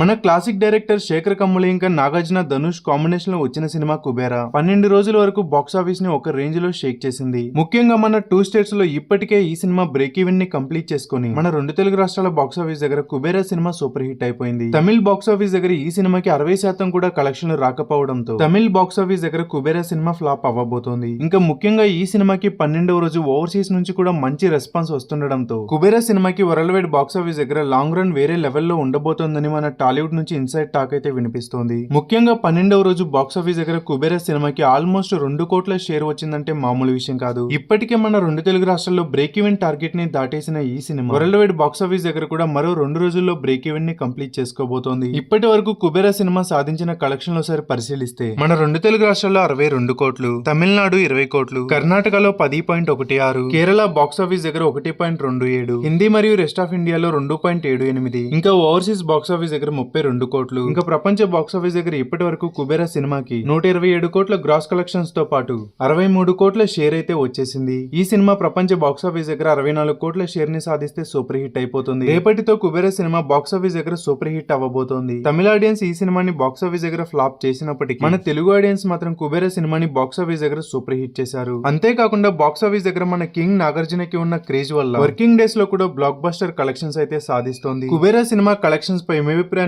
మన classic director Shekhar కమ్ములి ఇంకా నాగార్జున ధనుష్ కాంబినేషన్లో వచ్చిన సినిమా కుబేరా. పన్నెండు రోజుల వరకు బాక్స్ ఆఫీస్ని ఒక రేంజ్లో షేక్ చేసింది. ముఖ్యంగా మన టూ స్టేట్స్లో ఇప్పటికే ఈ సినిమా బ్రేక్ ఈవెన్ని కంప్లీట్ చేసుకుని మన రెండు తెలుగు రాష్ట్రాల బాక్స్ ఆఫీస్ దగ్గర కుబేరా సినిమా సూపర్ హిట్ అయిపోయింది. తమిళ్ బాక్స్ ఆఫీస్ దగ్గర ఈ సినిమాకి అరవై శాతం కూడా కలెక్షన్లు రాకపోవడంతో తమిళ్ బాక్స్ ఆఫీస్ దగ్గర కుబేరా సినిమా ఫ్లాప్ అవ్వబోతోంది. ఇంకా ముఖ్యంగా ఈ సినిమాకి పన్నెండవ రోజు ఓవర్సీస్ నుంచి కూడా మంచి రెస్పాన్స్ వస్తుండడంతో కుబేరా సినిమాకి వరల్డ్ వైడ్ బాక్స్ ఆఫీస్ దగ్గర లాంగ్ రన్ వేరే లెవెల్లో ఉండబోతోందని మన టాలీవుడ్ నుంచి ఇన్సైడ్ టాక్ అయితే వినిపిస్తోంది. ముఖ్యంగా పన్నెండవ రోజు బాక్స్ ఆఫీస్ దగ్గర కుబేర సినిమాకి ఆల్మోస్ట్ రెండు కోట్ల షేర్ వచ్చిందంటే మామూలు విషయం కాదు. ఇప్పటికే మన రెండు తెలుగు రాష్ట్రాల్లో బ్రేక్ ఈవెన్ టార్గెట్ని దాటేసిన ఈ cinema world wide box office దగ్గర కూడా మరో రెండు రోజుల్లో బ్రేక్ ఈవెన్ని కంప్లీట్ చేసుకోబోతోంది. ఇప్పటి వరకు కుబేరా సినిమా సాధించిన కలెక్షన్ ఒకసారి పరిశీలిస్తే మన రెండు తెలుగు రాష్ట్రాల్లో అరవై రెండు కోట్లు తమిళనాడు ఇరవై కోట్లు కర్ణాటకలో పది పాయింట్ ఒకటి ఆరు కేరళ బాక్స్ ఆఫీస్ దగ్గర ఒకటి పాయింట్ రెండు ఏడు హిందీ మరియు రెస్ట్ ఆఫ్ ఇండియాలో రెండు పాయింట్ ఏడు ఎనిమిది ఇంకా ఓవర్సీస్ బాక్స్ ఆఫీస్ దగ్గర ముప్పై రెండు కోట్లు. ఇంకా ప్రపంచ బాక్స్ ఆఫీస్ దగ్గర ఇప్పటి వరకు కుబేరా సినిమాకి నూట ఇరవై ఏడు కోట్ల గ్రాస్ కలెక్షన్స్తో పాటు అరవై మూడు కోట్ల షేర్ అయితే వచ్చేసింది. ఈ సినిమా ప్రపంచ బాక్స్ ఆఫీస్ దగ్గర అరవై నాలుగు కోట్ల షేర్ని సాధిస్తే సూపర్ హిట్ అయిపోతుంది. రేపటితో కుబేరా సినిమా బాక్స్ ఆఫీస్ దగ్గర సూపర్ హిట్ అవ్వబోతోంది. తమిళ ఆడియన్స్ ఈ సినిమాని బాక్స్ ఆఫీస్ దగ్గర ఫ్లాప్ చేసినప్పటికీ మన తెలుగు ఆడియన్స్ మాత్రం కుబేరా సినిమాని బాక్స్ ఆఫీస్ దగ్గర సూపర్ హిట్ చేశారు. అంతేకాకుండా బాక్స్ ఆఫీస్ దగ్గర మన కింగ్ నాగార్జునకి ఉన్న క్రేజ్ వల్ల వర్కింగ్ డేస్లో కూడా బ్లాక్ బస్టర్ కలెక్షన్స్ అయితే సాధిస్తోంది. కుబేరా సినిమా కలెక్షన్స్ పై మీ